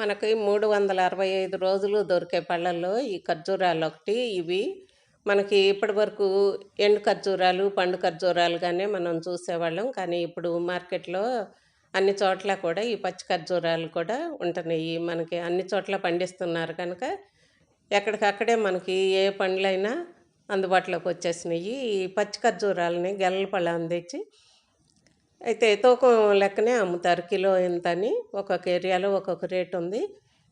మనకి మూడు వందల అరవై ఐదు రోజులు దొరికే పళ్ళల్లో ఈ ఖర్జూరాలు ఒకటి. ఇవి మనకి ఇప్పటి వరకు ఎండు ఖర్జూరాలు పండు ఖర్జూరాలుగానే మనం చూసేవాళ్ళం. కానీ ఇప్పుడు మార్కెట్లో అన్ని చోట్ల కూడా ఈ పచ్చి ఖర్జూరాలు కూడా ఉంటున్నాయి. మనకి అన్ని చోట్ల పండిస్తున్నారు కనుక ఎక్కడికక్కడే మనకి ఏ పండ్లైనా అందుబాటులోకి వచ్చేసినాయి. ఈ పచ్చి ఖర్జూరాలని గెల్లల పళ్ళని తెచ్చి అయితే తూకం లెక్కనే అమ్ముతారు కిలో ఎంత అని ఒక్కొక్క ఏరియాలో ఒక్కొక్క రేట్ ఉంది.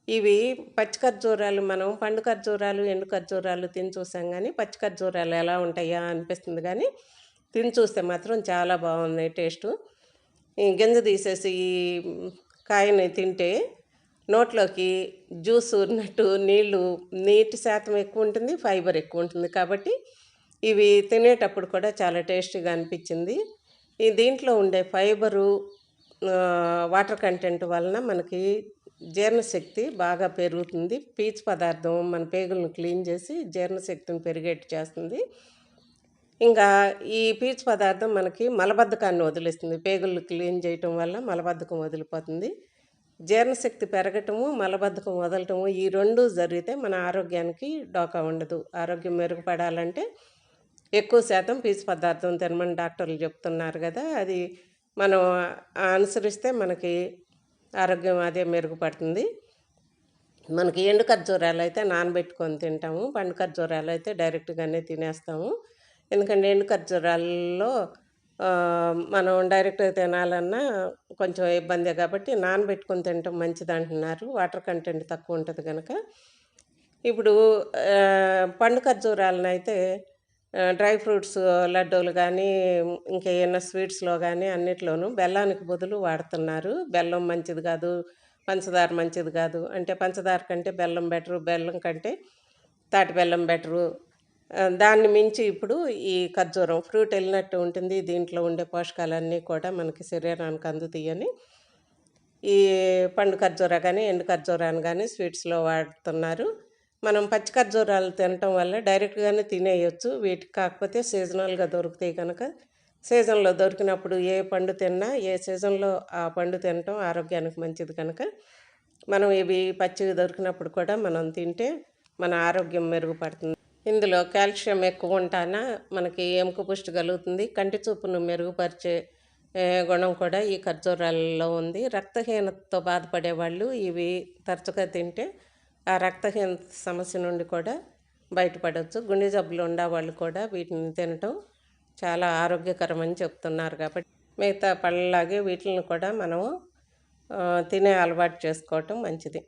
ఇవి పచ్చి ఖర్జూరాలు మనం పండు ఖర్జూరాలు ఎండు ఖర్జూరాలు తిని చూసాం కానీ పచ్చి ఖర్జూరాలు ఎలా ఉంటాయా అనిపిస్తుంది. కానీ తిని చూస్తే మాత్రం చాలా బాగున్నాయి టేస్టు. ఈ గింజ తీసేసి ఈ కాయని తింటే నోట్లోకి జ్యూస్ ఉన్నట్టు నీళ్ళు నీటి శాతం ఎక్కువ ఉంటుంది ఫైబర్ ఎక్కువ ఉంటుంది. కాబట్టి ఇవి తినేటప్పుడు కూడా చాలా టేస్టీగా అనిపించింది. ఈ దీంట్లో ఉండే ఫైబరు వాటర్ కంటెంట్ వలన మనకి జీర్ణశక్తి బాగా పెరుగుతుంది. పీచు పదార్థం మన పేగులను క్లీన్ చేసి జీర్ణశక్తిని పెరిగేట్టు చేస్తుంది. ఇంకా ఈ పీచు పదార్థం మనకి మలబద్ధకాన్ని వదిలేస్తుంది. పేగులు క్లీన్ చేయటం వల్ల మలబద్ధకం వదిలిపోతుంది. జీర్ణశక్తి పెరగటము మలబద్ధకం వదలటము ఈ రెండు జరిగితే మన ఆరోగ్యానికి డోకా ఉండదు. ఆరోగ్యం మెరుగుపడాలంటే ఎక్కువ శాతం పీచు పదార్థం తినమని డాక్టర్లు చెప్తున్నారు కదా అది మనం అనుసరిస్తే మనకి ఆరోగ్యం అదే మెరుగుపడుతుంది. మనకి ఎండు ఖర్జూరాలు అయితే నానబెట్టుకొని తింటాము పండు ఖర్జూరాలు అయితే డైరెక్ట్గానే తినేస్తాము. ఎందుకంటే ఎండు ఖర్జూరాల్లో మనం డైరెక్ట్గా తినాలన్నా కొంచెం ఇబ్బందే కాబట్టి నానబెట్టుకొని తినటం మంచిది అంటున్నారు. వాటర్ కంటెంట్ తక్కువ ఉంటుంది కనుక ఇప్పుడు పండు ఖర్జూరాలను అయితే డ్రై ఫ్రూట్స్ లడ్డూలు కానీ ఇంకేమైనా స్వీట్స్లో కానీ అన్నిట్లోనూ బెల్లానికి బదులు వాడుతున్నారు. బెల్లం మంచిది కాదు పంచదార మంచిది కాదు. అంటే పంచదార కంటే బెల్లం బెటరు బెల్లం కంటే తాటి బెల్లం బెటరు. దాన్ని మించి ఇప్పుడు ఈ ఖర్జూరం ఫ్రూట్ వెళ్ళినట్టు ఉంటుంది. దీంట్లో ఉండే పోషకాలన్నీ కూడా మనకి శరీరానికి అందుతాయని ఈ పండు ఖర్జూర కానీ ఎండు ఖర్జూరాన్ని కానీ స్వీట్స్లో వాడుతున్నారు. మనం పచ్చి ఖర్జూరాలు తినటం వల్ల డైరెక్ట్గానే తినేయచ్చు. వీటికి కాకపోతే సీజనల్గా దొరుకుతాయి కనుక సీజన్లో దొరికినప్పుడు ఏ పండు తిన్నా ఏ సీజన్లో ఆ పండు తినటం ఆరోగ్యానికి మంచిది కనుక మనం ఇవి పచ్చివి దొరికినప్పుడు కూడా మనం తింటే మన ఆరోగ్యం మెరుగుపడుతుంది. ఇందులో కాల్షియం ఎక్కువ ఉంటాన మనకి ఎముక పుష్టి కలుగుతుంది. కంటి చూపును మెరుగుపరిచే గుణం కూడా ఈ ఖర్జూరాలలో ఉంది. రక్తహీనతతో బాధపడే వాళ్ళు ఇవి తరచుగా తింటే ఆ రక్తహీనత సమస్య నుండి కూడా బయటపడవచ్చు గుండె జబ్బులు ఉండేవాళ్ళు కూడా వీటిని తినటం చాలా ఆరోగ్యకరమని చెప్తున్నారు కాబట్టి మిగతా పళ్ళలాగే వీటిని కూడా మనము తినే అలవాటు చేసుకోవటం మంచిది.